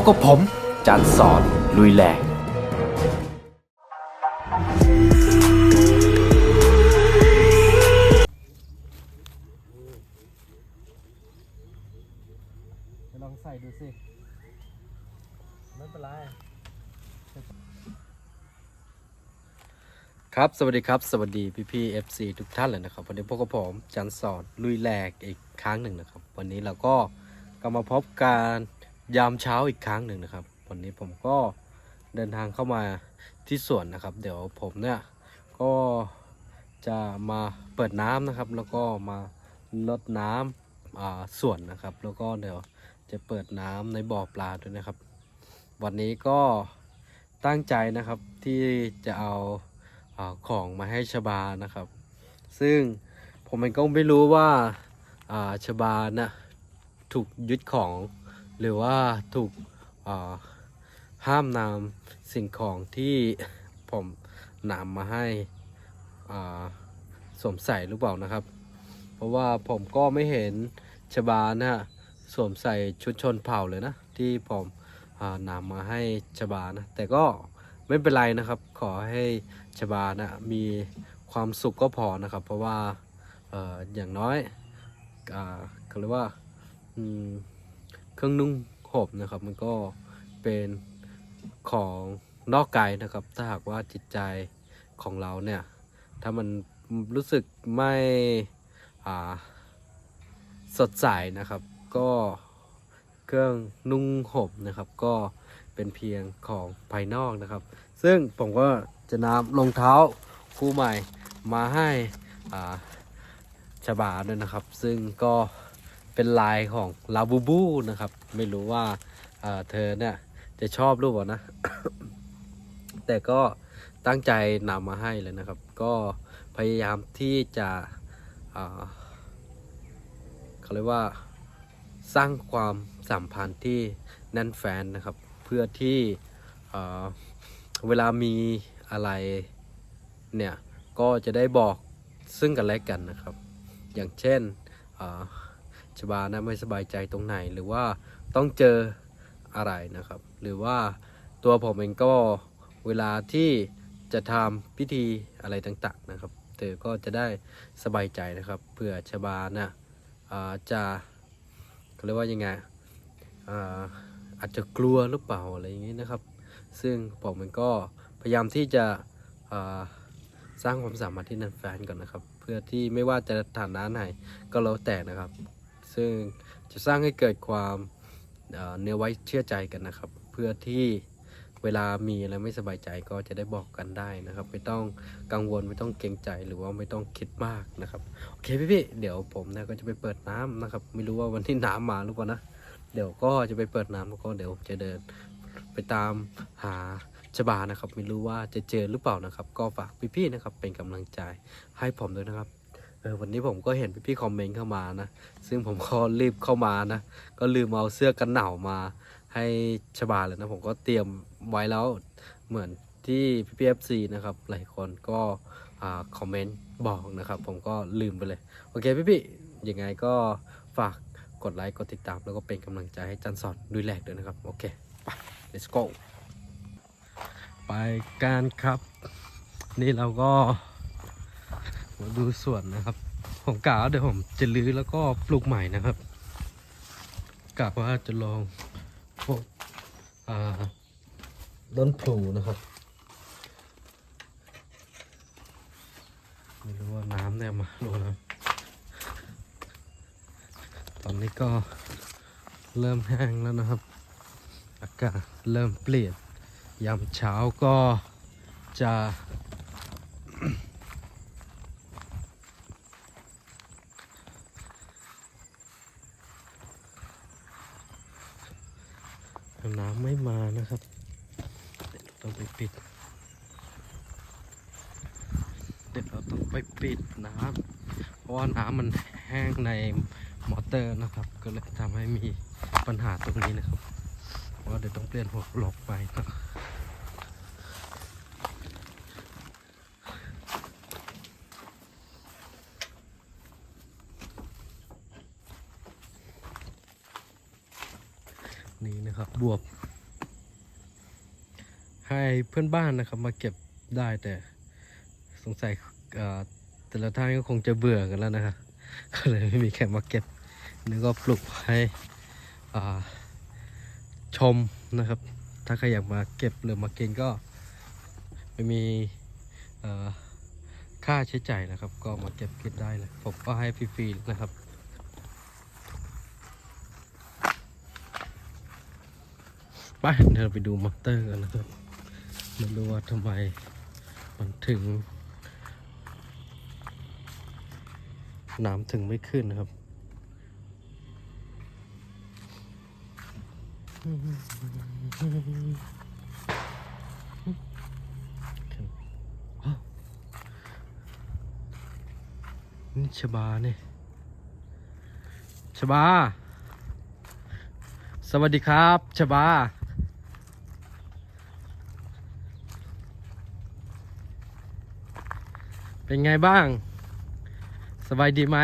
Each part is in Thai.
บกับผม จันสอนลุยแหลกลองใส่ดูสิไม่เป็นไรครับ สวัสดีครับ สวัสดีพี่พี่ๆ FC ทุกท่านเลยนะครับ วันนี้พวกกับผมจันสอนลุยแหลกอีกครั้งหนึ่งนะครับ วันนี้เราก็กลับมาพบการ ยามเช้าอีกครั้งหนึ่งนะครับ วันนี้ผมก็เดินทางเข้ามาที่สวนนะครับ เดี๋ยวผมเนี่ยก็จะมาเปิดน้ำนะครับ แล้วก็มาลดน้ำสวนนะครับ แล้วก็เดี๋ยวจะเปิดน้ำในบ่อปลาด้วยนะครับ วันนี้ก็ตั้งใจนะครับที่จะเอาอาของมาให้ชบานะครับ ซึ่งผมเองก็ไม่รู้ว่าอ่าชบานะถูกยึดของ หรือว่าถูกห้ามนำสิ่งของที่ผมนำมาให้สวมใส่หรือเปล่านะครับ เพราะว่าผมก็ไม่เห็นชบานะสวมใส่ชุดชนเผ่าเลยนะ ที่ผมนำมาให้ชบานะ แต่ก็ไม่เป็นไรนะครับ ขอให้ชบานะมีความสุขก็พอนะครับ เพราะว่าออย่างน้อยอ่าเขาเรียกว่าอืม เครื่องนุ่งห่มนะครับ มันก็เป็นของนอกกายนะครับ ถ้าหากว่าจิตใจของเราเนี่ย ถ้ามันรู้สึกไม่อ่าสดใสนะครับ ก็เครื่องนุ่งห่มนะครับ ก็เป็นเพียงของภายนอกนะครับ ซึ่งผมก็จะนำรองเท้าคู่ใหม่มาให้อ่าชบาด้วยนะครับ ซึ่งก็ เป็นลายของลาบูบูนะครับ ไม่รู้ว่าอ่าเธอเนี่ยจะชอบรูปเปล่านะ แต่ก็ตั้งใจนำมาให้เลยนะครับ ก็พยายามที่จะเขาเรียกว่าสร้างความสัมพันธ์ที่แน่นแฟนนะครับ เพื่อที่อ่เวลามีอะไรเนี่ย ก็จะได้บอกซึ่งกันและกันนะครับ อย่างเช่นอ่า ชบานะไม่สบายใจตรงไหน หรือว่าต้องเจออะไรนะครับ หรือว่าตัวผมเองก็เวลาที่จะทำพิธีอะไรต่างๆนะครับ เธอก็จะได้สบายใจนะครับเพื่อชบานะอ่าจะเขาเรียกว่ายังไงอาอาจจะกลัวหรือเปล่าอะไรอย่างนี้นะครับ ซึ่งผมมันก็พยายามที่จะสร้างความสามารถที่นันแฟนก่อนนะครับ เพื่อที่ไม่ว่าจะฐานะไหนก็แล้วแต่นะครับ ซึ่งจะสร้างให้เกิดความเนื้อไว้เชื่อใจกันนะครับ เพื่อที่เวลามีอะไรไม่สบายใจก็จะได้บอกกันได้นะครับ ไม่ต้องกังวลไม่ต้องเกรงใจหรือว่าไม่ต้องคิดมากนะครับโอเคพี่ๆเดี๋ยวผมนี่ยก็จะไปเปิดน้ำนะครับ ไม่รู้ว่าวันที่น้ำมาหรือเปล่านะเดี๋ยวก็จะไปเปิดน้ำแล้วก็เดี๋ยวจะเดินไปตามหาชบานะครับ ไม่รู้ว่าจะเจอหรือเปล่านะครับ ก็ฝากพี่ๆนะครับเป็นกำลังใจให้ผมด้วยนะครับ ออวันนี้ผมก็เห็นพี่ๆคอมเมนต์เข้ามานะ ซึ่งผมก็รีบเข้ามานะ ก็ลืมเอาเสื้อกันหนาวมา ให้ชบาเลยนะ ผมก็เตรียมไว้แล้วเหมือนที่พี่ๆเอฟซีนะครับ หลายคนก็คอมเมนต์บอกนะครับ ผมก็ลืมไปเลย โอเคพี่ๆยังไงก็ฝากกดไลค์ กดติดตาม แล้วก็เป็นกำลังใจให้จันสอนดูแลกด้วยนะครับ โอเค ไป let's go ไปกันครับ นี่เราก็ มาดูสวนนะครับ ผมกะว่าเดี๋ยวผมจะรื้อแล้วก็ปลูกใหม่นะครับกะว่าจะลองพวกอ่าต้นพลูนะครับไม่รู้ว่าน้ำเนี่ยมาดูนะตอนนี้ก็เริ่มแห้งแล้วนะครับ อากาศเริ่มเปลี่ยนยามเช้าก็จะ น้ำไม่มานะครับเดี๋ยวเราต้องไปปิดเดี๋ยวเราต้องไปปิดน้ำเพราะว่าน้ำมันแห้งในมอเตอร์นะครับ ก็เลยทำให้มีปัญหาตรงนี้นะครับเราะว่าเดี๋ยวต้องเปลี่ยนหัวหลอกไปนะ นี่นะครับบวบ ให้เพื่อนบ้านนะครับมาเก็บได้แต่สงสัยแต่ละท่านก็คงจะเบื่อกันแล้วนะครับก็เลยไม่มีแขกมาเก็บนี่ก็ปลูกให้ชมนะครับ ถ้าใครอยากมาเก็บหรือมากินก็ไม่มีค่าใช้จ่ายนะครับ ก็มาเก็บกินได้เลยผมก็ให้ฟรีๆนะครับ ไปเดี๋ยวเราไปดูมอเตอร์กันนะครับมาดูว่าทำไมมันถึง น้ำถึงไม่ขึ้นนะครับ นี่ชบาเนี่ยชบา สวัสดีครับชบา เป็นไงบ้าง สบายดีไหม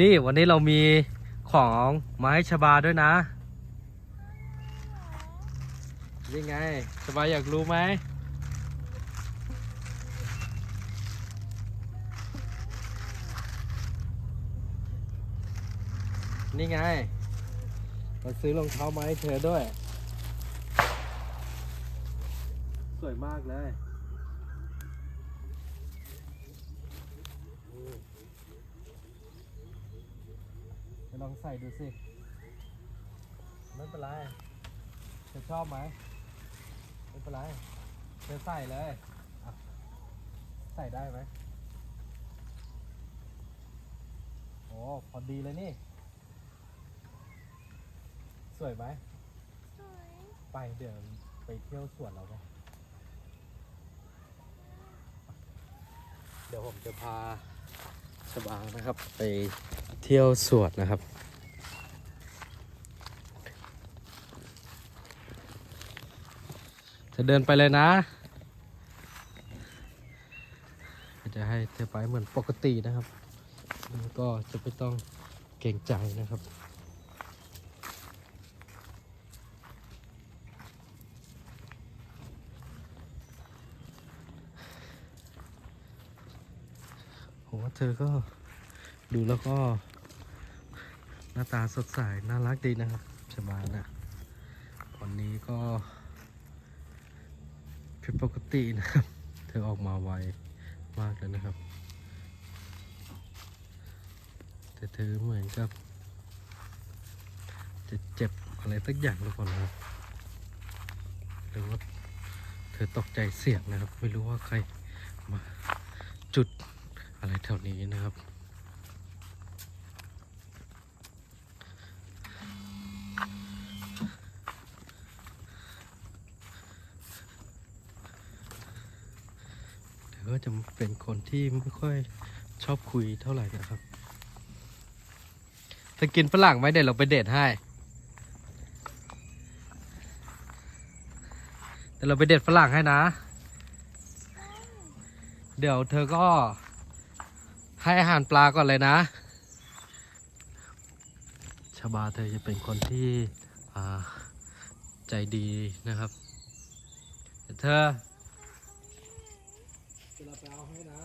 นี่วันนี้เรามีของมาให้ชบาด้วยนะ นี่ไง ชบาอยากรู้ไหม นี่ไง เราซื้อรองเท้ามาให้เธอด้วย ส วยมากเลยจะลองใส่ดูสิไม่เป็นไรเธอชอบไหมไม่เป็นไรเธอใส่เลยอะใส่ได้ไหมโอ้พอดีเลยนี่ สวยไหมสวย ไปเดี๋ยวไปเที่ยวสวนเราไปเดี๋ยวผมจะพาสบางนะครับ ไปเที่ยวสวนนะครับ จะเดินไปเลยนะจะให้เธอไปเหมือนปกตินะครับ ก็จะไม่ต้องเกรงใจนะครับ ผมว่า เธอก็ดูแล้วก็ หน้าตาสดใส น่ารักดีนะครับชบานะวันนี้ก็ผิดปกตินะครับ เธอออกมาไวมากเลยนะครับ แต่เธอเหมือนกับ จะเจ็บอะไรสักอย่างหรือเปล่านะครับหรือว่าเธอตกใจเสียงนะครับ ไม่รู้ว่าใครมาจุด อะไรแถวนี้นะครับเธอก็จะเป็นคนที่ไม่ค่อยชอบคุยเท่าไหร่นะครับเธอกินฝรั่งไหมเดี๋ยวเราไปเดทให้เดี๋ยวเราไปเดทฝรั่งให้นะ เดี๋ยวเธอก็ ให้อาหารปลาก่อนเลยนะชาบาเธอจะเป็นคนที่อ่าใจดีนะครับเดี๋ยวเธอจะเราไปเอาให้นะ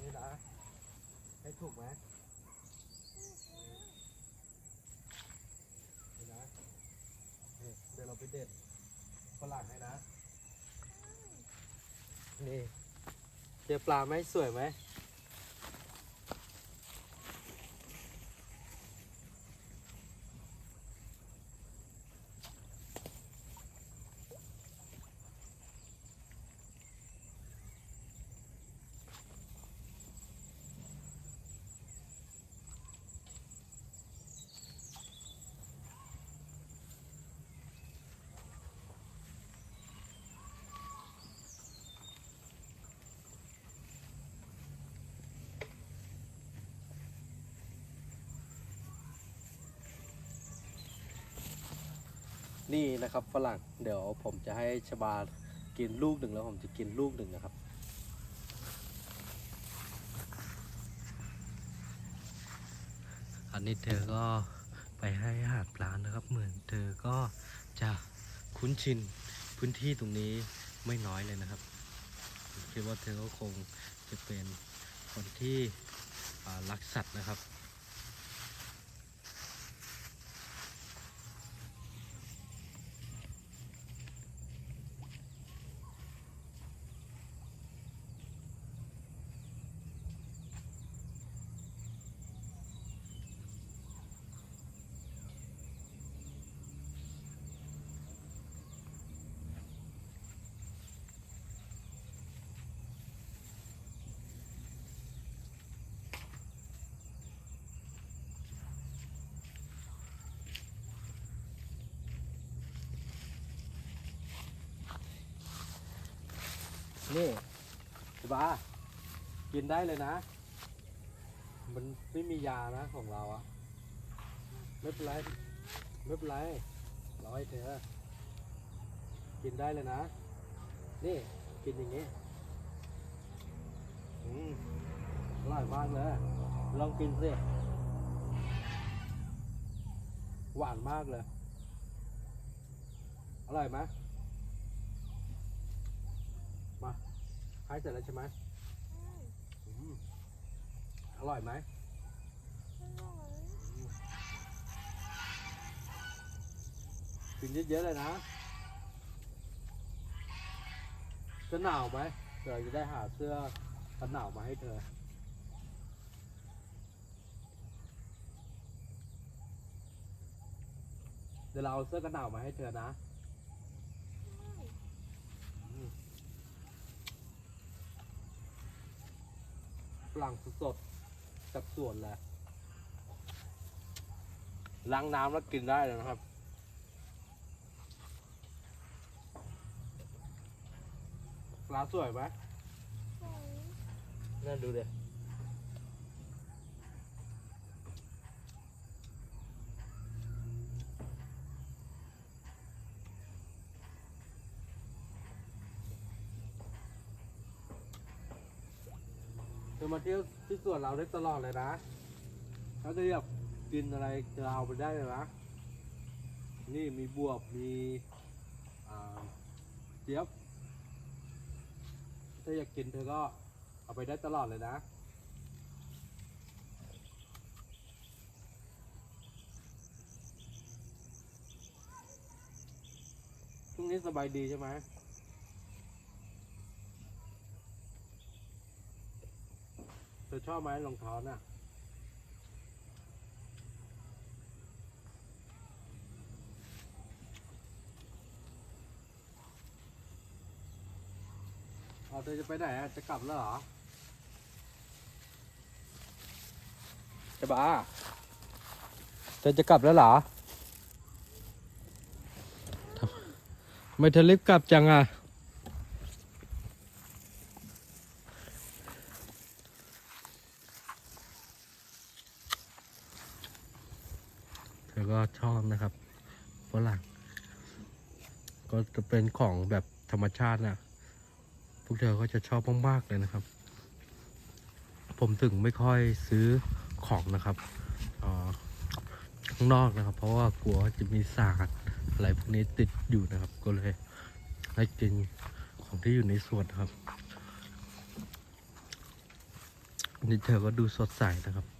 นี่นะ ให้ถูกไหมนี่นะนี่เดี๋ ยวเราไปเด็ดฝรั่งให้นะ นี่ เจอปลาไหมสวยไหม นี่นะครับฝรั่งเดี๋ยวผมจะให้ชบากินลูกหนึ่งแล้วผมจะกินลูกหนึ่งนะครับ อันนี้เธอก็ไปให้อาหารปลานะครับ เหมือนเธอก็จะคุ้นชินพื้นที่ตรงนี้ไม่น้อยเลยนะครับผมคิดว่าเธอก็คงจะเป็นคนที่รักสัตว์นะครับ นี่สบากินได้เลยนะ มันไม่มียานะของเราอะไม่เป็นไรไม่เป็นไรราให้เธอกินได้เลยนะ นี่กินอย่างนี้อืมอร่อยมากเลย ลองกินสิหวานมากเลย อร่อยไหม มาให้เสร็จแล้วใช่ไหมอืมอร่อยไหมกินเยอะๆเลยนะ จะหนาวไหมเดี๋ยวจะได้หาเสื้อกันหนาวมาให้เธอ เดี๋ยวเราเอาเสื้อกันหนาวมาให้เธอนะอืม ฝรั่งสดๆจากสวนเลยล้างน้ำแล้วกินได้เลยนะครับ ปลาสวยไหมนั่นดูเด็เมาเที่ยวที่สวนเราได้ตลอดเลยนะถ้าเธอยากกินอะไรเธอเอาไปได้เลยนะ นี่มีบวบมีเจี๊ยบ ถ้าอยากกินเธอก็เอาไปได้ตลอดเลยนะช่วงนี้สบายดีใช่ไหม เธ อชอบไหมรองเท้าน่ะเอาเธอจะไปไหนอะจะกลับแล้วเหรอจะบ้าเธอจะกลับแล้วเหรอทำไม่เธอรีบกลับจังอะ เธอก็ชอบนะครับฝรั่งก็จะเป็นของแบบธรรมชาตินะพวกเธอก็จะชอบมากๆเลยนะครับ ผมถึงไม่ค่อยซื้อของนะครับข้างนอกนะครับ เพราะว่ากลัวจะมีสารอะไรพวกนี้ติดอยู่นะครับ ก็เลยให้กินของที่อยู่ในสวนครับนี่เธอก็ดูสดใสนะครับ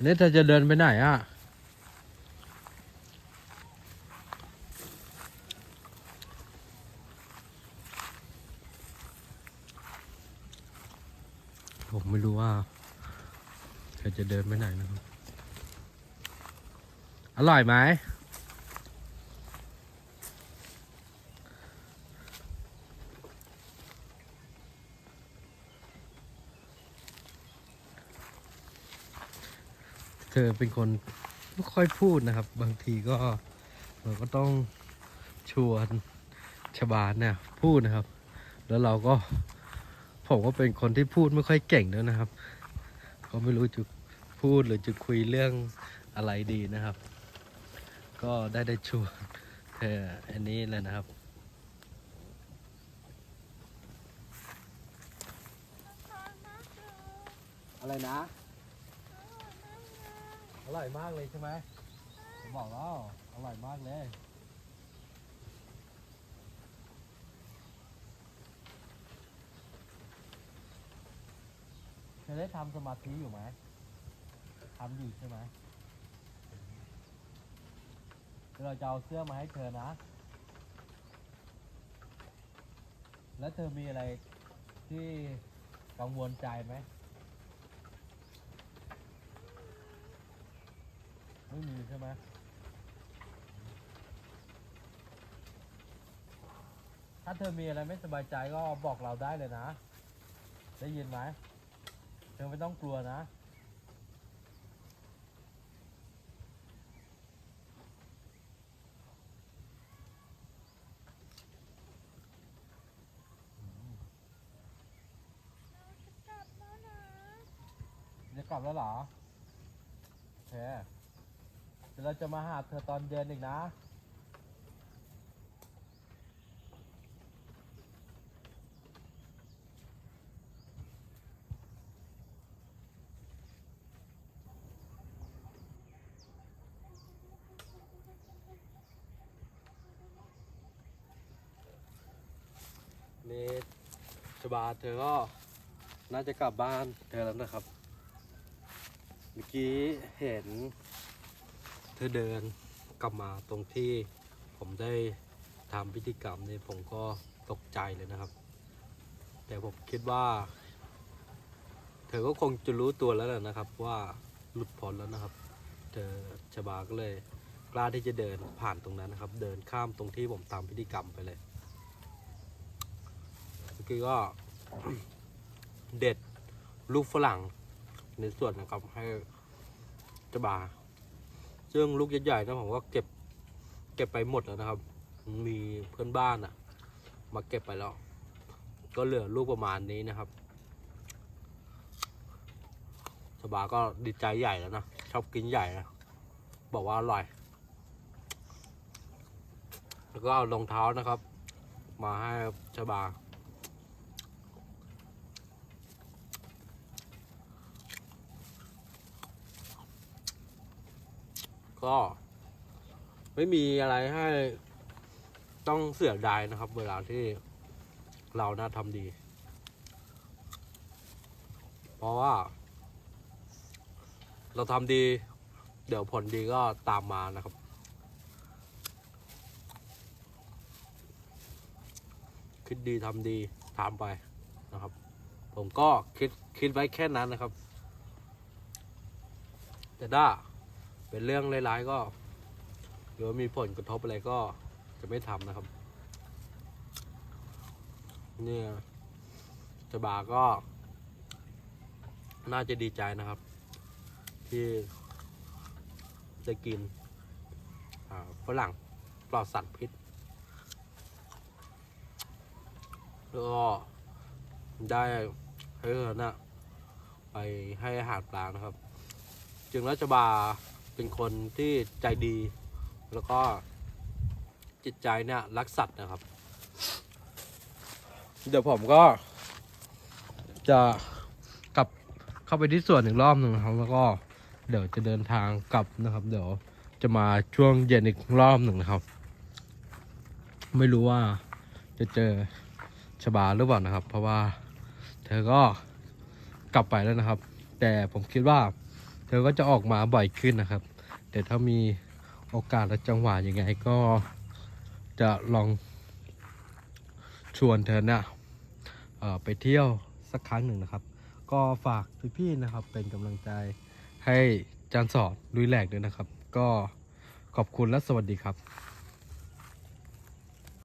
นนี้เธอจะเดินไปไหนอะ ผมไม่รู้ว่าเธอจะเดินไปไหนนะครับ อร่อยไหม เธอเป็นคนไม่ค่อยพูดนะครับ บางทีก็เราก็ต้องชวนชบานเนี่ยพูดนะครับ แล้วเราก็ผมก็เป็นคนที่พูดไม่ค่อยเก่งด้วยนะครับก็ไม่รู้จะพูดหรือจะคุยเรื่องอะไรดีนะครับ ก็ได้ได้ชวนเธออันนี้เลยนะครับอะไรนะ อร่อยมากเลยใช่ไหมผมบอกแล้วอร่อยมากเลยเธอได้ทำสมาธิอยู่ไหมทำอยู่ใช่ไหมเดี๋ยวเราจะเอาเสื้อมาให้เธอนะ แล้วเธอมีอะไรที่กังวลใจไหม ไม่มีใช่ไหมถ้าเธอมีอะไรไม่สบายใจก็บอกเราได้เลยนะ ได้ยินไหม เธอไม่ต้องกลัวนะ จะกลับแล้วเหรอโอเคเดี๋ยวเราจะมาหาเธอตอนเย็นอีกนะ นี่ชบาเธอก็น่าจะกลับบ้านเธอแล้วนะครับ เมื่อกี้เห็น เธอเดินกลับมาตรงที่ผมได้ทำพิธีกรรมนี่ผมก็ตกใจเลยนะครับ แต่ผมคิดว่า เธอก็คงจะรู้ตัวแล้วแหละนะครับว่าหลุดพ้นแล้วนะครับ เธอชบาก็เลยกล้าที่จะเดินผ่านตรงนั้นนะครับ เดินข้ามตรงที่ผมทำพิธีกรรมไปเลยเมื่อกี้ก็เด็ดลูกฝรั่งในส่วนนะครับให้เจะบา ซึ่งลูกใหญ่ๆนะผมก็เก็บ เก็บไปหมดแล้วนะครับ มีเพื่อนบ้านอะมาเก็บไปแล้ว ก็เหลือลูกประมาณนี้นะครับเจะบาก็ดีใจใหญ่แล้วนะ ชอบกินใหญ่นะ บอกว่าอร่อย แล้วก็เอารองเท้านะครับ มาให้เจะบา ก็ ไม่มีอะไรให้ต้องเสียดายนะครับ เวลาที่เราน่าทำดี เพราะว่า เราทำดี เดี๋ยวผลดีก็ตามมานะครับ คิดดีทำดีทำไปนะครับ ผมก็คิดคิดไว้แค่นั้นนะครับ แต่ถ้ เป็นเรื่องร้ายๆก็หรือว่ามีผลกระทบอะไรก็จะไม่ทำนะครับ เนี่ยเจะบาก็ น่าจะดีใจนะครับ ที่จะกินฝรั่งปลอดสารพิษแล้วก็ได้ให้เธอน่ะไปให้อาหารปลานะครับ จึงรัชบา เป็นคนที่ใจดี แล้วก็จิตใจเนี่ยรักสัตว์นะครับ เดี๋ยวผมก็ จะกลับเข้าไปที่สวนอีกรอบหนึ่งนะครับ แล้วก็เดี๋ยวจะเดินทางกลับนะครับ เดี๋ยวจะมาช่วงเย็นอีกรอบหนึ่งนะครับ ไม่รู้ว่าจะเจอชบาหรือเปล่านะครับ เพราะว่าเธอก็กลับไปแล้วนะครับ แต่ผมคิดว่า เธอก็จะออกมาบ่อยขึ้นนะครับแต่ถ้ามีโอกาสและจังหวะยังไงก็จะลองชวนเธอเนี่ยเอ่อไปเที่ยวสักครั้งหนึ่งนะครับ ก็ฝากพี่ๆนะครับเป็นกำลังใจให้จานสอดลุยแหลกด้วยนะครับ ก็ขอบคุณและสวัสดีครับ